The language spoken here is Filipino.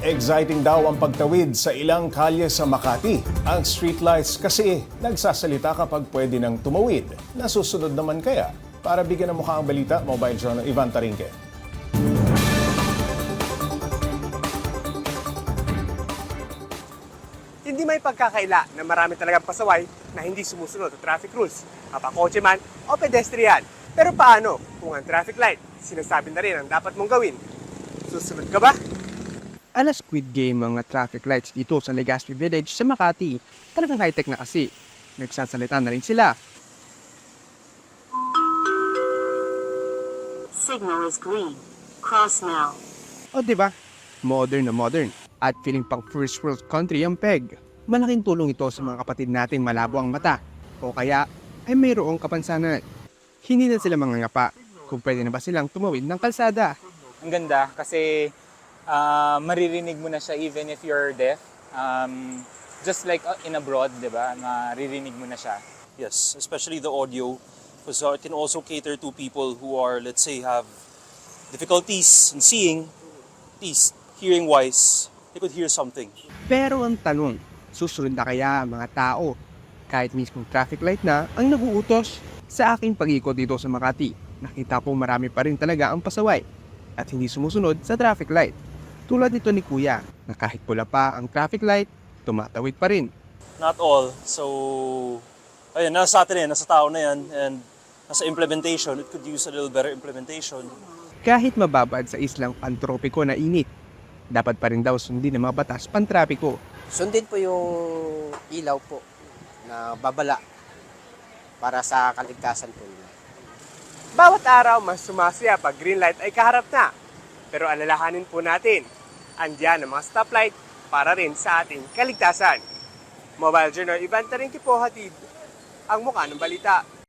Exciting daw ang pagtawid sa ilang kalye sa Makati. Ang streetlights kasi nagsasalita kapag pwede nang tumawid. Nasusunod naman kaya? Para bigyan ng mukha ang balita, Mobile Journal Ivan Tarinque. Hindi may pagkakaila na marami talagang pasaway na hindi sumusunod sa traffic rules, kapakotse man o pedestrian. Pero paano kung ang traffic light sinasabi na rin ang dapat mong gawin? Susunod ka ba? Alas Squid Game mga traffic lights dito sa Legazpi Village sa Makati. Talagang high-tech na kasi. Nagsasalita na rin sila. Signal is green. Cross now. O di ba? Modern na modern. At feeling pang first world country ang PEG. Malaking tulong ito sa mga kapatid natin malabo ang mata. O kaya ay mayroong kapansanan. Hindi na sila mangangapa kung pwede na ba silang tumawid ng kalsada. Ang ganda kasi ah, maririnig mo na siya even if you're deaf. Um, just like uh, in abroad, di ba? Maririnig mo na siya. Yes, especially the audio, because uh, it can also cater to people who are, let's say, have difficulties in seeing, at least hearing-wise, they could hear something. Pero ang tanong, susunod na kaya ang mga tao kahit mismong traffic light na ang naguutos sa aking pag-ikot dito sa Makati. Nakita po marami pa rin talaga ang pasaway at hindi sumusunod sa traffic light. Tulad nito ni Kuya na kahit pula pa ang traffic light, tumatawid pa rin. Not all. So, ayun, nasa atin yan, nasa tao na yan, and nasa implementation, it could use a little better implementation. Kahit mababad sa islang pantropiko na init, dapat pa rin daw sundin ng mga batas pantrapiko. Sundin po yung ilaw po na babala para sa kaligtasan po nila. Bawat araw mas sumasaya pag green light ay kaharap na. Pero alalahanin po natin, andyan ang mga stoplight para rin sa ating kaligtasan. Mobile Journal Ivan Tarinki po hatid ang mukha ng balita.